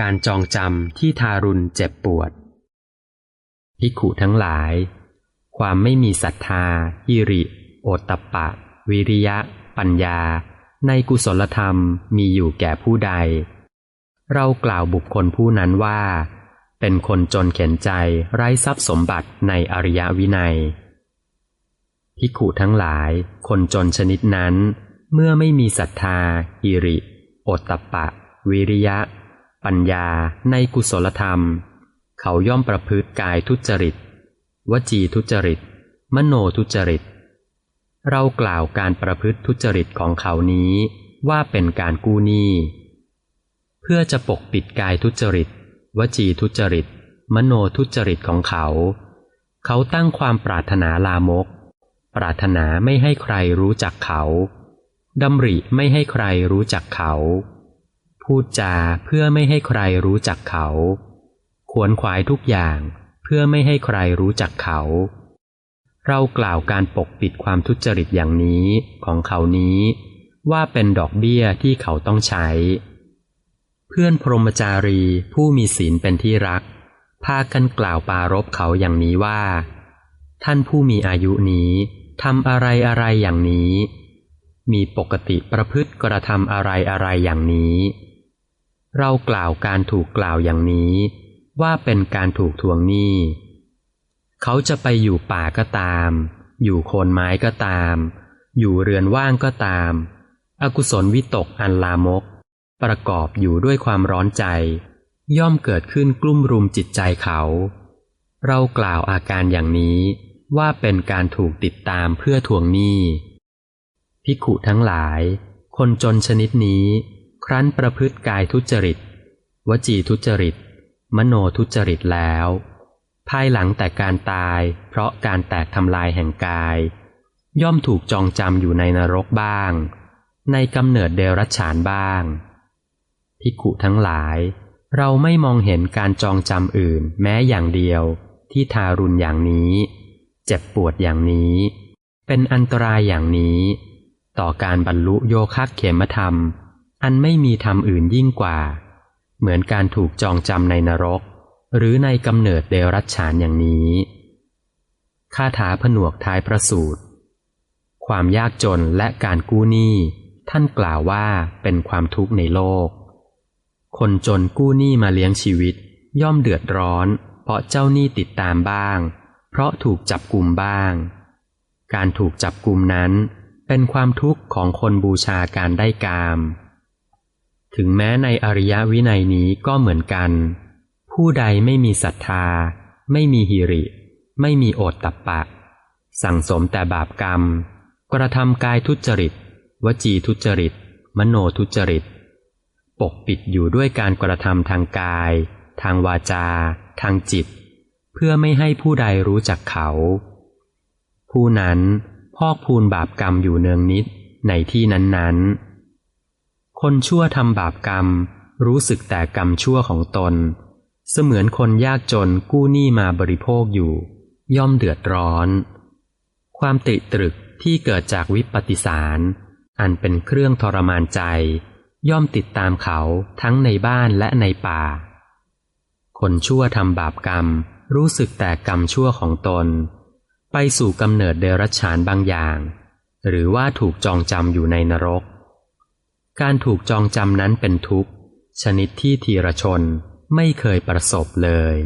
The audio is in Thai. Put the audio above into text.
การจองจำที่ทารุณเจ็บปวดภิขุทั้งหลาย ความไม่มีศรัทธาฮิริ โอตตัปะ วิริยะ ปัญญา ในกุศลธรรมมีอยู่แก่ผู้ใด เรากล่าวบุคคลผู้นั้นว่า เป็นคนจนเข็นใจไร้ทรัพย์สมบัติในอริยวินัยภิขุทั้งหลาย คนจนชนิดนั้น เมื่อไม่มีศรัทธาฮิริ โอตตัปปะ วิริยะ ปัญญาในกุศลธรรม เขาย่อมประพฤติกายทุจริต วจีทุจริต มโนทุจริต เรากล่าวการประพฤติทุจริตของเขานี้ว่าเป็นการกู้หนี้เพื่อจะปกปิดกายทุจริต วจีทุจริต มโนทุจริตของเขา เขาตั้งความปรารถนาลามก ปรารถนาไม่ให้ใครรู้จักเขาดำริไม่ให้ใครรู้จักเขา พูดจาเพื่อไม่ให้ใครรู้จักเขา ขวนขวายทุกอย่างเพื่อไม่ให้ใครรู้จักเขา เรากล่าวการปกปิดความทุจริตอย่างนี้ของเขานี้ ว่าเป็นดอกเบี้ยที่เขาต้องใช้ เพื่อนพรหมจารีผู้มีศีลเป็นที่รัก พากันกล่าวปารบเขาอย่างนี้ว่า ท่านผู้มีอายุนี้ทำอะไรอะไรอย่างนี้ มีปกติประพฤติกระทำอะไรอะไรอย่างนี้ เรากล่าวการถูกกล่าวอย่างนี้ ว่าเป็นการถูกทวงหนี้ เขาจะไปอยู่ป่าก็ตาม อยู่โคนไม้ก็ตาม อยู่เรือนว่างก็ตาม อกุศลวิตกอันลามก ประกอบอยู่ด้วยความร้อนใจ ย่อมเกิดขึ้นกลุ่มรุมจิตใจเขา เรากล่าวอาการอย่างนี้ว่าเป็นการถูกติดตามเพื่อทวงหนี้ภิขุทั้งหลาย คนจนชนิดนี้ ครั้นประพฤติกายทุจริต วจีทุจริต มโนทุจริตแล้ว ภายหลังแต่การตาย เพราะการแตกทำลายแห่งกาย ย่อมถูกจองจำอยู่ในนรกบ้าง ในกำเนิดเดรัจฉานบ้างภิกุทั้งหลาย เราไม่มองเห็นการจองจำอื่นแม้อย่างเดียว ที่ทารุณอย่างนี้ เจ็บปวดอย่างนี้ เป็นอันตรายอย่างนี้ ต่อการบรรลุโยคะเขมธรรม อันไม่มีธรรมอื่นยิ่งกว่า เหมือนการถูกจองจำในนรก หรือในกำเนิดเดรัจฉานอย่างนี้คาถาผนวกท้ายพระสูตร ความยากจนและการกู้หนี้ท่านกล่าวว่าเป็นความทุกข์ในโลก คนจนกู้หนี้มาเลี้ยงชีวิต ย่อมเดือดร้อน เพราะเจ้าหนี้ติดตามบ้าง เพราะถูกจับกลุ่มบ้าง การถูกจับกลุ่มนั้น เป็นความทุกข์ของคนบูชาการได้กาม ถึงแม้ในอริยวินัยนี้ก็เหมือนกัน ผู้ใดไม่มีศรัทธา ไม่มีหิริ ไม่มีโอตตัปปะ สั่งสมแต่บาปกรรม กระทำกายทุจริต วจีทุจริต มโนทุจริต ปกปิดอยู่ด้วยการกระทำทางกาย ทางวาจา ทางจิต เพื่อไม่ให้ผู้ใดรู้จักเขา ผู้นั้นพอกพูนบาปกรรมอยู่เนืองนิดในที่นั้นๆ คนชั่วทำบาปกรรม รู้สึกแต่กรรมชั่วของตน เสมือนคนยากจนกู้หนี้มาบริโภคอยู่ ย่อมเดือดร้อน ความติตรึกที่เกิดจากวิปปิสาร อันเป็นเครื่องทรมานใจ ย่อมติดตามเขาทั้งในบ้านและในป่า คนชั่วทำบาปกรรม รู้สึกแต่กรรมชั่วของตน ไปสู่กำเนิดเดรัจฉานบางอย่าง หรือว่าถูกจองจำอยู่ในนรก การถูกจองจำนั้นเป็นทุกข์ ชนิดที่ทีรชนไม่เคยประสบเลย